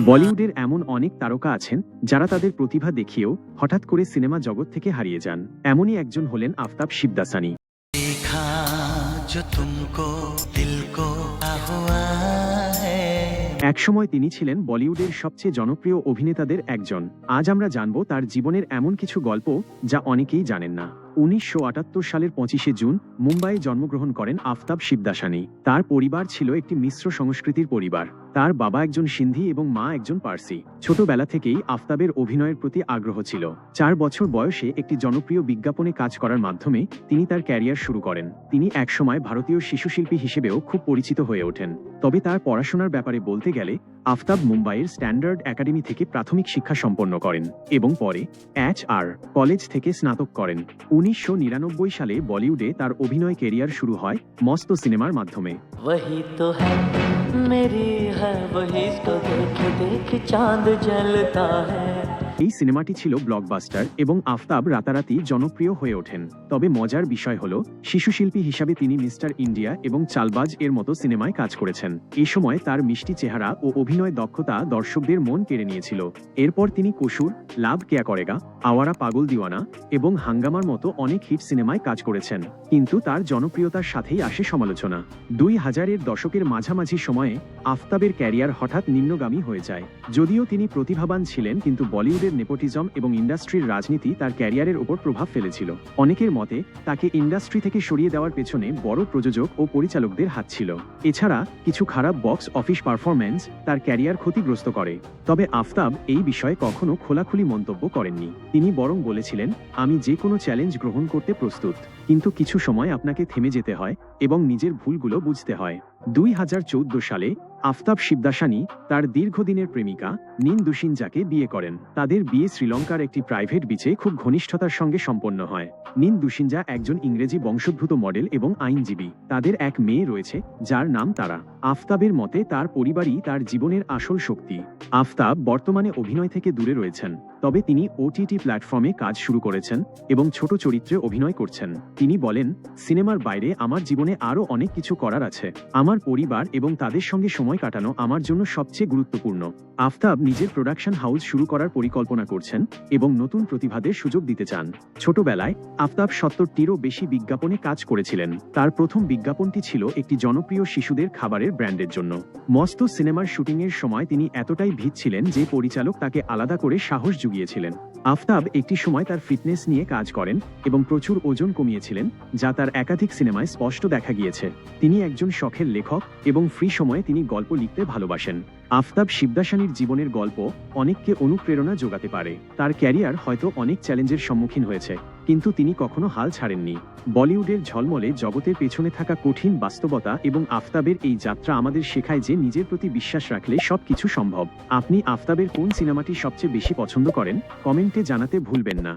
বলিউডের এমন অনেক তারকা আছেন যারা তাদের প্রতিভা দেখিয়েও হঠাৎ করে সিনেমা জগৎ থেকে হারিয়ে যান। এমনই একজন হলেন আফতাব শিবদাসানি। একসময় তিনি ছিলেন বলিউডের সবচেয়ে জনপ্রিয় অভিনেতাদের একজন। আজ আমরা জানব তার জীবনের এমন কিছু গল্প যা অনেকেই জানেন না। উনিশশো আটাত্তর সালের পঁচিশে জুন মুম্বাইয়ে জন্মগ্রহণ করেন আফতাব শিবদাসানি। তার পরিবার ছিল একটি মিশ্র সংস্কৃতির পরিবার। তার বাবা একজন সিন্ধি এবং মা একজন পার্সি। ছোটবেলা থেকেই আফতাবের অভিনয়ের প্রতি আগ্রহ ছিল। চার বছর বয়সে একটি জনপ্রিয় বিজ্ঞাপনে কাজ করার মাধ্যমে তিনি তার ক্যারিয়ার শুরু করেন। তিনি একসময় ভারতীয় শিশুশিল্পী হিসেবেও খুব পরিচিত হয়ে ওঠেন। তবে তার পড়াশোনার ব্যাপারে বলতে গেলে, আফতাব মুম্বাইয়ের স্ট্যান্ডার্ড একাডেমি থেকে প্রাথমিক শিক্ষা সম্পন্ন করেন এবং পরে এইচ আর কলেজ থেকে স্নাতক করেন। উনিশশো নিরানব্বই সালে বলিউডে তার অভিনয় কেরিয়ার শুরু হয় মস্ত সিনেমার মাধ্যমে। वही तो है मेरी है वही तो देख देख चाँद जलता है। এই সিনেমাটি ছিল ব্লকবাস্টার এবং আফতাব রাতারাতি জনপ্রিয় হয়ে ওঠেন। তবে মজার বিষয় হল শিশুশিল্পী হিসাবে তিনি মিস্টার ইন্ডিয়া এবং চালবাজ এর মতো সিনেমায় কাজ করেছেন। এই সময় তার মিষ্টি চেহারা ও অভিনয় দক্ষতা দর্শকদের মন কেড়ে নিয়েছিল। এরপর তিনি কসুর, লাভ কেয়া করেগা, আওয়ারা পাগল দিওয়ানা এবং হাঙ্গামার মতো অনেক হিট সিনেমায় কাজ করেছেন। কিন্তু তার জনপ্রিয়তার সাথেই আসে সমালোচনা। দুই হাজারের দশকের মাঝামাঝি সময়ে আফতাবের ক্যারিয়ার হঠাৎ নিম্নগামী হয়ে যায়। যদিও তিনি প্রতিভাবান ছিলেন, কিন্তু বলিউডের নেপোটিজম এবং ইন্ডাস্ট্রির রাজনীতি তার ক্যারিয়ারের উপর প্রভাব ফেলেছিল। অনেকের মতে, তাকে ইন্ডাস্ট্রি থেকে সরিয়ে দেওয়ার পেছনে বড় প্রযোজক ও পরিচালকদের হাত ছিল। এছাড়া, কিছু খারাপ বক্স অফিস পারফরম্যান্স তার ক্যারিয়ার ক্ষতিগ্রস্ত করে। তবে আফতাব এই বিষয়ে কখনো খোলাখুলি মন্তব্য করেননি। তিনি বরং বলেছিলেন, আমি যে কোনো চ্যালেঞ্জ গ্রহণ করতে প্রস্তুত, কিন্তু কিছু সময় আপনাকে থেমে যেতে হয় এবং নিজের ভুলগুলো বুঝতে হয়। দুই হাজার চৌদ্দ সালে আফতাব শিবদাসানি তার দীর্ঘদিনের প্রেমিকা নিন দুশিনজাকে বিয়ে করেন। তাদের বিয়ে শ্রীলঙ্কার একটি প্রাইভেট বিচে খুব ঘনিষ্ঠতার সঙ্গে সম্পন্ন হয়। নিন দুশিনজা একজন ইংরেজি বংশোদ্ভূত মডেল এবং আইনজীবী। তাদের এক মেয়ে রয়েছে, যার নাম তারা। আফতাবের মতে তার পরিবারই তার জীবনের আসল শক্তি। আফতাব বর্তমানে অভিনয় থেকে দূরে রয়েছেন, তবে তিনি ওটিটি প্ল্যাটফর্মে কাজ শুরু করেছেন এবং ছোট চরিত্রে অভিনয় করছেন। তিনি বলেন, সিনেমার বাইরে আমার জীবনে আরও অনেক কিছু করার আছে। আমার পরিবার এবং তাদের সঙ্গে সময় কাটানো আমার জন্য সবচেয়ে গুরুত্বপূর্ণ। আফতাব নিজের প্রোডাকশন হাউস শুরু করার পরিকল্পনা করছেন এবং নতুন প্রতিভাদের সুযোগ দিতে চান। ছোটবেলায় আফতাব সত্তরটিরও বেশি বিজ্ঞাপনে কাজ করেছিলেন। তার প্রথম বিজ্ঞাপনটি ছিল একটি জনপ্রিয় শিশুদের খাবারের ব্র্যান্ডের জন্য। মস্ত সিনেমার শুটিংয়ের সময় তিনি এতটাই ভীত ছিলেন যে পরিচালক তাকে আলাদা করে সাহস জুগিয়েছিলেন। আফতাব একটি সময় তার ফিটনেস নিয়ে কাজ করেন এবং প্রচুর ওজন কমিয়েছিলেন, যা তার একাধিক সিনেমায় স্পষ্ট দেখা গিয়েছে। তিনি একজন শখের লেখক এবং ফ্রি সময়ে তিনি গল্প লিখতে ভালোবাসেন। আফতাব শিবদাসানির জীবনের গল্প অনেককে অনুপ্রেরণা যোগাতে পারে। তার ক্যারিয়ার হয়তো অনেক চ্যালেঞ্জের সম্মুখীন হয়েছে, কিন্তু তিনি কখনো হাল ছাড়েননি। বলিউডের ঝলমলে জগতের পেছনে থাকা কঠিন বাস্তবতা এবং আফতাবের এই যাত্রা আমাদের শেখায় যে নিজের প্রতি বিশ্বাস রাখলে সবকিছু সম্ভব। আপনি আফতাবের কোন সিনেমাটি সবচেয়ে বেশি পছন্দ করেন? কমেন্টে জানাতে ভুলবেন না।